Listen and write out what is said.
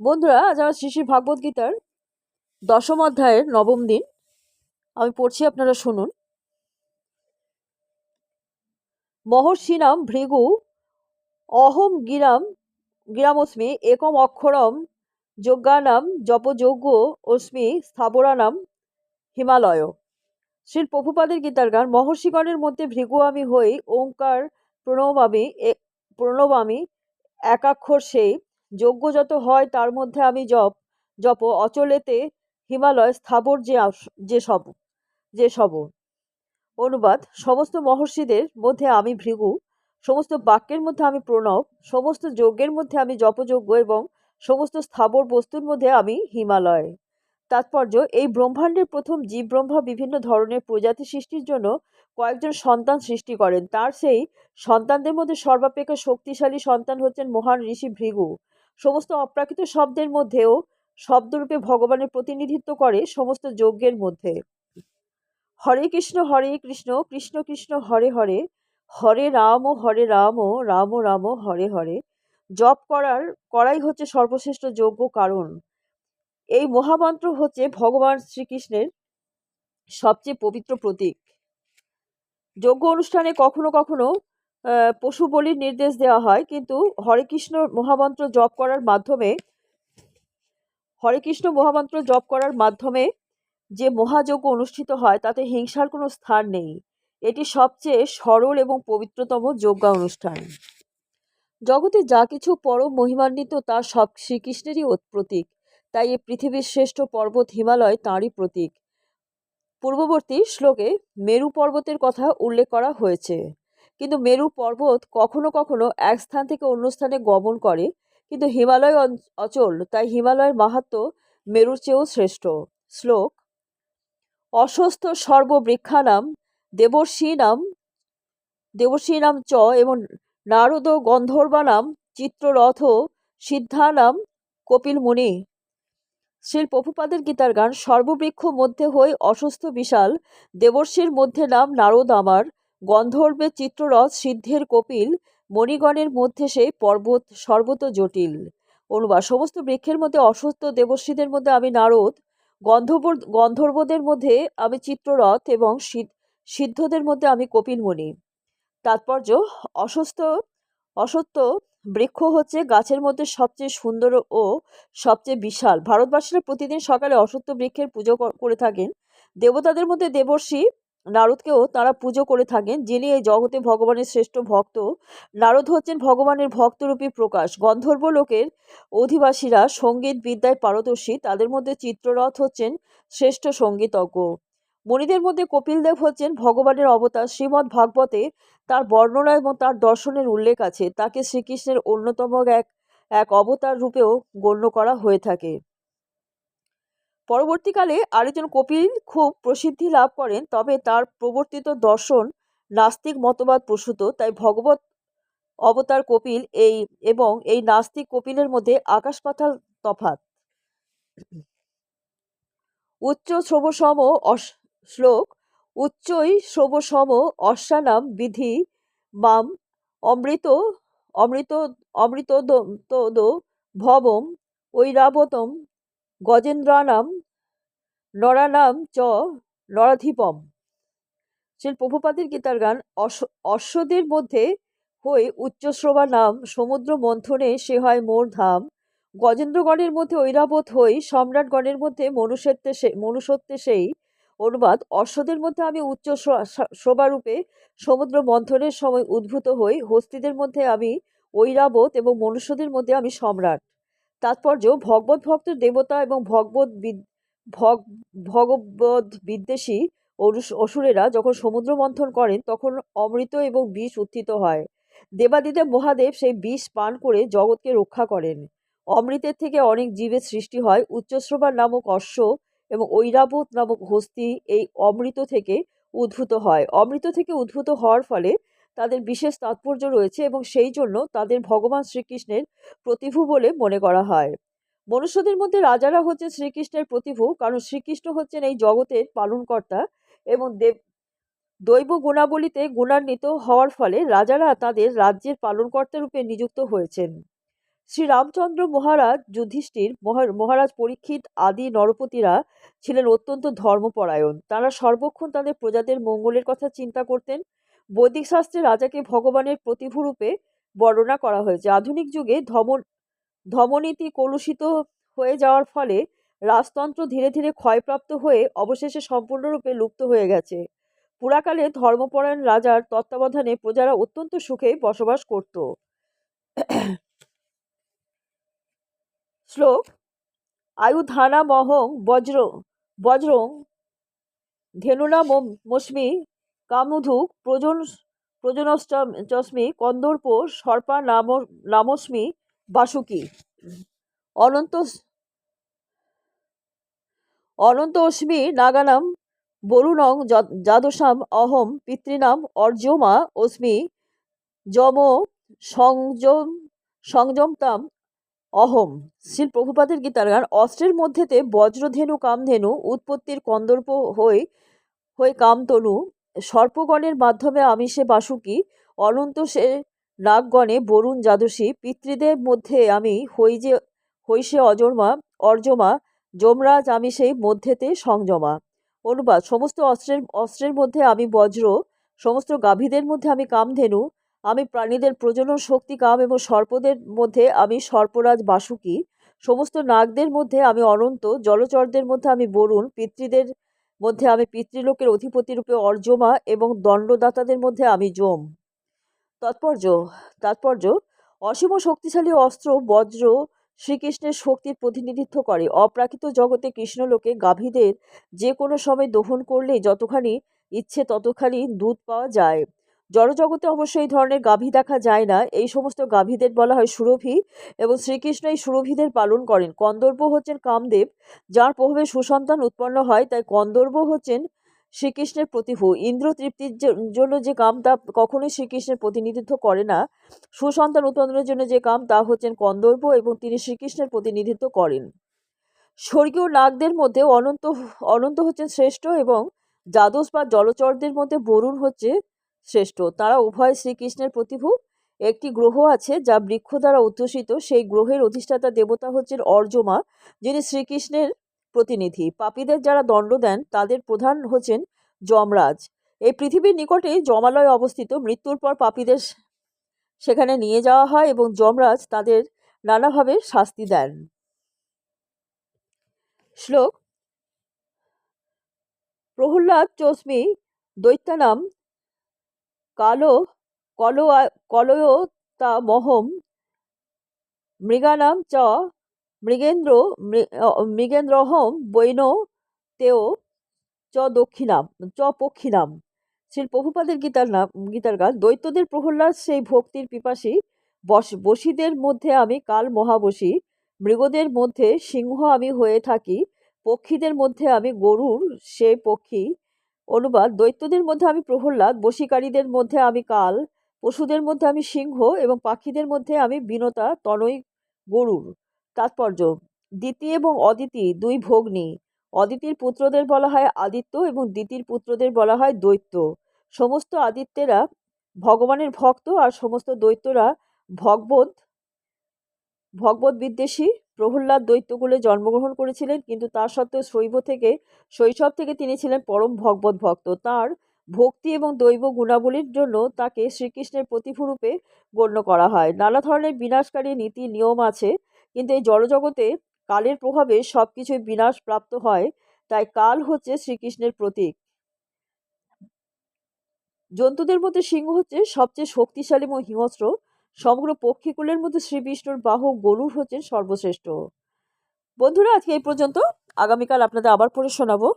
বন্ধুরা আজ আমার শ্রী শ্রী ভাগবত গীতার দশম অধ্যায়ের নবম দিন, আমি পড়ছি আপনারা শুনুন। মহর্ষি নাম ভৃগু অহম গিরাম গিরামস্মি একম অক্ষরম যজ্ঞানাম জপযজ্ঞ অস্মি স্থাবরানাম হিমালয়। শ্রী প্রভুপাদের গীতার গান, মহর্ষিগণের মধ্যে ভৃগু আমি হই, ওঙ্কার প্রণবামি প্রণবামি একাক্ষর সেই যজ্ঞ যত হয়, তার মধ্যে আমি জপ জপ অচলেতে হিমালয় স্থাবর যে যে সব যে সব। অনুবাদ, সমস্ত মহর্ষিদের মধ্যে আমি ভৃগু, সমস্ত বাক্যের মধ্যে আমি প্রণব, সমস্ত যজ্ঞের মধ্যে আমি জপযজ্ঞ এবং সমস্ত স্থাবর বস্তুর মধ্যে আমি হিমালয়। তাৎপর্য, এই ব্রহ্মাণ্ডের প্রথম জীব ব্রহ্মা বিভিন্ন ধরনের প্রজাতি সৃষ্টির জন্য কয়েকজন সন্তান সৃষ্টি করেন। তার সেই সন্তানদের মধ্যে সর্বাপেক্ষা শক্তিশালী সন্তান হচ্ছেন মহান ঋষি ভৃগু। সমস্ত অপ্রাকৃত শব্দের মধ্যেও শব্দরূপে ভগবানের প্রতিনিধিত্ব করে সমস্ত যজ্ঞের মধ্যে। হরে কৃষ্ণ হরে কৃষ্ণ কৃষ্ণ কৃষ্ণ, হরে হরে হরে রাম হরে রাম রাম রাম, হরে হরে। জপ করার, করাই হচ্ছে সর্বশ্রেষ্ঠ যোগ্য কারণ। এই মহামন্ত্র হচ্ছে ভগবান শ্রীকৃষ্ণের সবচেয়ে পবিত্র প্রতীক। যজ্ঞ অনুষ্ঠানে কখনো কখনো পশু বলির নির্দেশ দেওয়া হয়, কিন্তু হরে কৃষ্ণ মহামন্ত্র জপ করার মাধ্যমে, হরে কৃষ্ণ মহামন্ত্র জপ করার মাধ্যমে যে মহাযজ্ঞ অনুষ্ঠিত হয়, তাতে হিংসার কোনো স্থান নেই। এটি সবচেয়ে সরল এবং পবিত্রতম যজ্ঞা অনুষ্ঠান। জগতে যা কিছু পরম মহিমান্বিত, তা সব শ্রীকৃষ্ণেরই প্রতীক। তাই এ পৃথিবীর শ্রেষ্ঠ পর্বত হিমালয় তাঁরই প্রতীক। পূর্ববর্তী শ্লোকে মেরু পর্বতের কথা উল্লেখ করা হয়েছে। কিন্তু মেরু পর্বত কখনো কখনো এক স্থান থেকে অন্য স্থানে গমন করে। কিন্তু হিমালয় অচল, তাই হিমালয়ের মাহাত্ম মেরুর চেয়েও শ্রেষ্ঠ। শ্লোক অস্বস্থ সর্ববৃক্ষানাম দেবর্ষীনাম দেবর্ষীনাম চ এবং নারদ গন্ধর্বানাম চিত্ররথ সিদ্ধানাম কপিল মুনি। শ্রী প্রভুপাদের গীতার গান সর্ববৃক্ষ মধ্যে হই অসুস্থ বিশাল দেবর্ষীর মধ্যে নাম নারদ আমার। গন্ধর্বের চিত্ররথ সিদ্ধের কপিল মণিগণের মধ্যে সেই পর্বত, সর্বত জটিল। অনুবাদ, সমস্ত বৃক্ষের মধ্যে অসুস্থ দেবর্ষীদের মধ্যে আমি নারদ, গন্ধর্ব, গন্ধর্বদের মধ্যে আমি চিত্ররথ এবং সিদ্ধদের মধ্যে আমি কপিল মুনি তাৎপর্য, অসুস্থ, অসত্য বৃক্ষ হচ্ছে গাছের মধ্যে সবচেয়ে সুন্দর ও সবচেয়ে বিশাল। ভারতবাসীরা প্রতিদিন সকালে অসত্য বৃক্ষের পুজো করে থাকেন। দেবতাদের মধ্যে দেবর্ষি নারদকেও তারা পুজো করে থাকেন, যিনি এই জগতে ভগবানের শ্রেষ্ঠ ভক্ত। নারদ হচ্ছেন ভগবানের ভক্তরূপী প্রকাশ। গন্ধর্ব লোকের অধিবাসীরা সংগীত বিদ্যায় পারদর্শী। তাদের মধ্যে চিত্ররথ হচ্ছেন শ্রেষ্ঠ সঙ্গীতজ্ঞ। মণিদের মধ্যে কপিলদেব হচ্ছেন ভগবানের অবতার। শ্রীমদ্ ভাগবতে তার বর্ণনা এবং তার দর্শনের উল্লেখ আছে। তাকে শ্রীকৃষ্ণের অন্যতম এক এক অবতার রূপেও গণ্য করা হয়ে থাকে। পরবর্তীকালে আরেকজন কপিল খুব প্রসিদ্ধি লাভ করেন, তবে তার প্রবর্তিত দর্শন নাস্তিক মতবাদ প্রসূত। তাই ভগবত অবতার কপিল এই এবং এই নাস্তিক কপিলের মধ্যে আকাশ পাতাল তফাত উচ্চ শ্রবসম শ্লোক উচ্চই শ্রবসম অশ্বানাম বিধি মাম অমৃত অমৃত অমৃত ভবম ঐরাবতম গজেন্দ্রানাম নরানাম চ নরাধিপম। শ্রী প্রভুপাদের গীতার গান অশ্ব অশ্বদের মধ্যে হই উচ্চশ্রবা নাম, সমুদ্র মন্থনে সে হয় মোর ধাম। গজেন্দ্রগণের মধ্যে ঐরাবত হই, সম্রাটগণের মধ্যে মনুষ্যত্বে সে, মনুষ্যত্বে সেই অনুবাদ। অশ্বদের মধ্যে আমি উচ্চ শ্রবারূপে সমুদ্র মন্থনের সময় উদ্ভূত হই। হস্তিদের মধ্যে আমি ঐরাবত এবং মনুষ্যদের মধ্যে আমি সম্রাট। তাৎপর্য ভগবত ভক্ত দেবতা এবং ভগবত ভগ, ভগবত বিদ্বেষী অসুরেরা যখন সমুদ্র মন্থন করেন তখন অমৃত এবং বিষ উত্থিত হয়। দেবাদিদেব মহাদেব সেই বিষ পান করে জগৎকে রক্ষা করেন। অমৃতের থেকে অনেক জীবের সৃষ্টি হয়। উচ্চশ্রবার নামক অশ্ব এবং ঐরাবত নামক হস্তি এই অমৃত থেকে উদ্ভূত হয়। অমৃত থেকে উদ্ভূত হওয়ার ফলে তাদের বিশেষ তাৎপর্য রয়েছে এবং সেই জন্য তাদের ভগবান শ্রীকৃষ্ণের প্রতিভু বলে মনে করা হয়। মনুষ্যদের মধ্যে রাজারা হচ্ছে শ্রীকৃষ্ণের প্রতিভু, কারণ শ্রীকৃষ্ণ হচ্ছেন এই জগতের পালনকর্তা এবং দেব, দৈব গুণাবলীতে গুণান্বিত হওয়ার ফলে রাজারা তাদের রাজ্যের পালনকর্তা রূপে নিযুক্ত হয়েছেন। শ্রী রামচন্দ্র মহারাজ যুধিষ্ঠির, মহা- মহারাজ পরীক্ষিত আদি নরপতিরা ছিলেন অত্যন্ত ধর্মপরায়ণ। তারা সর্বক্ষণ তাদের প্রজাদের মঙ্গলের কথা চিন্তা করতেন বৈদিক শাস্ত্রে রাজাকে ভগবানের প্রতিভূরূপে বর্ণনা করা হয়েছে। আধুনিক যুগে ধমন, ধমনীতি কলুষিত হয়ে যাওয়ার ফলে রাজতন্ত্র ধীরে ধীরে ক্ষয়প্রাপ্ত হয়ে অবশেষে সম্পূর্ণরূপে লুপ্ত হয়ে গেছে। পুরাকালে ধর্মপরায়ণ রাজার তত্ত্বাবধানে প্রজারা অত্যন্ত সুখে বসবাস করত। শ্লোক, আয়ুধানা মহং বজ্র, বজ্রং ধেনুনা মস্মি কামুধুক, প্রজন প্রজনশ্চস্মি কন্দর্প সর্পা, নাম, নামস্মি, বাসুকি। অনন্ত অনন্ত অস্মি নাগানাম, বরুণং, যা- যাদশাম অহম, পিতৃনাম অর্যমা অস্মি, যম, সংযম, সংযমতাম, অহম। শ্রী প্রভুপাদের গীতার গান, অস্ত্রের মধ্যেতে বজ্রধেনু, কামধেনু, উৎপত্তির কন্দর্প হয়ে হয়ে কামতনু সর্পগণের মাধ্যমে আমিষে বাসুকি, অনন্ত সে নাগগণে বরুণ যাদসী পিতৃদের মধ্যে আমি হই যে, হই সে অজর্মা অর্জমা, যমরাজ আমি সেই মধ্যেতে সংযমা। অনুবাদ, সমস্ত অস্ত্রের অস্ত্রের মধ্যে আমি বজ্র, সমস্ত গাভীদের মধ্যে আমি কামধেনু, আমি প্রাণীদের প্রজনন শক্তি, কাম এবং সর্পদের মধ্যে আমি সর্পরাজ বাসুকি, সমস্ত নাগদের মধ্যে আমি অনন্ত, জলচরদের মধ্যে আমি বরুণ, পিতৃদের মধ্যে আমি পিতৃলোকের অধিপতি রূপে অর্জমা এবং দণ্ডদাতাদের মধ্যে আমি জম তাৎপর্য তাৎপর্য, অসীম শক্তিশালী অস্ত্র, বজ্র শ্রীকৃষ্ণের শক্তির প্রতিনিধিত্ব করে। অপ্রাকৃত জগতে কৃষ্ণলোকে গাভীদের যে কোনো সময় দহন করলে যতখানি ইচ্ছে ততখানি দুধ পাওয়া যায়। জড়জগতে অবশ্য এই ধরনের গাভী দেখা যায় না। এই সমস্ত গাভীদের বলা হয় সুরভি এবং শ্রীকৃষ্ণ এই সুরভিদের পালন করেন। কন্দর্প হচ্ছেন কামদেব, যার প্রভাবে সুসন্তান উৎপন্ন হয়, তাই কন্দর্প হচ্ছেন শ্রীকৃষ্ণের প্রতিভু। ইন্দ্র তৃপ্তির জন্য যে কাম তা কখনোই শ্রীকৃষ্ণের প্রতিনিধিত্ব করে না। সুসন্তান উৎপাদনের জন্য যে কাম, তা হচ্ছেন কন্দর্প এবং তিনি শ্রীকৃষ্ণের প্রতিনিধিত্ব করেন। স্বর্গীয় নাগদের মধ্যে অনন্ত অনন্ত হচ্ছেন শ্রেষ্ঠ এবং দ্বাদশ বা জলচরদের মধ্যে বরুণ হচ্ছে শ্রেষ্ঠ। তারা উভয় শ্রীকৃষ্ণের প্রতিভু। একটি গ্রহ আছে যা বৃক্ষ দ্বারা উদ্ঘোষিত সেই গ্রহের অধিষ্ঠাতা দেবতা হচ্ছেন অর্জমা, যিনি শ্রীকৃষ্ণের প্রতিনিধি। পাপীদের যারা দণ্ড দেন, তাদের প্রধান হচ্ছেন যমরাজ। এই পৃথিবীর নিকটে যমালয় অবস্থিত। মৃত্যুর পর পাপীদের সেখানে নিয়ে যাওয়া হয় এবং যমরাজ তাদের নানাভাবে শাস্তি দেন। শ্লোক প্রহ্লাদ চোস্মি দৈত্যানাম কালো কলো কলয়তা মহম, মৃগানাম চ, মৃগেন্দ্র মৃগেন্দ্রহম, বৈন, তেও, চ দক্ষিণাম, চ পক্ষিণাম শ্রী প্রভুপাদের গীতার নাম, গীতার গান, দৈত্যদের প্রহ্লাদ সেই ভক্তির পিপাসী, বস, বসীদের মধ্যে আমি কাল মহাবসী মৃগদের মধ্যে সিংহ আমি হয়ে থাকি, পক্ষীদের মধ্যে আমি গরুর সে পক্ষী অনুবাদ, দৈত্যদের মধ্যে আমি প্রহ্লাদ, বশীকারীদের মধ্যে আমি কাল, পশুদের মধ্যে আমি সিংহ এবং পাখিদের মধ্যে আমি বিনতা, তনয়, গরুর তাৎপর্য। দ্বিতীয় এবং অদিতি দুই ভগ্নী। অদিতির পুত্রদের বলা হয় আদিত্য এবং দিতির পুত্রদের বলা হয় দৈত্য। সমস্ত আদিত্যেরা ভগবানের ভক্ত আর সমস্ত দৈত্যরা ভগবত ভগবত বিদ্বেষী প্রহ্লাদ দৈত্যকুলে জন্মগ্রহণ করেছিলেন, কিন্তু তার সত্ত্বেও শৈব থেকে, শৈশব থেকে তিনি ছিলেন পরম ভগবত ভক্ত। তার ভক্তি এবং দৈব গুণাবলীর জন্য তাকে শ্রীকৃষ্ণের প্রতিভূরূপে গণ্য করা হয়। নানা ধরনের বিনাশকারী নীতি, নিয়ম আছে, কিন্তু এই জড়জগতে কালের প্রভাবে সব কিছুই বিনাশ প্রাপ্ত হয়, তাই কাল হচ্ছে শ্রীকৃষ্ণের প্রতীক। জন্তুদের মধ্যে সিংহ হচ্ছে সবচেয়ে শক্তিশালী এবং হিংস্র। সমগ্র পক্ষীকুলের মধ্যে শ্রীবিষ্ণুর বাহু গরুর হচ্ছেন সর্বশ্রেষ্ঠ। বন্ধুরা, আজকে এই পর্যন্ত। আগামীকাল আপনাদের আবার পড়ে শোনাবো।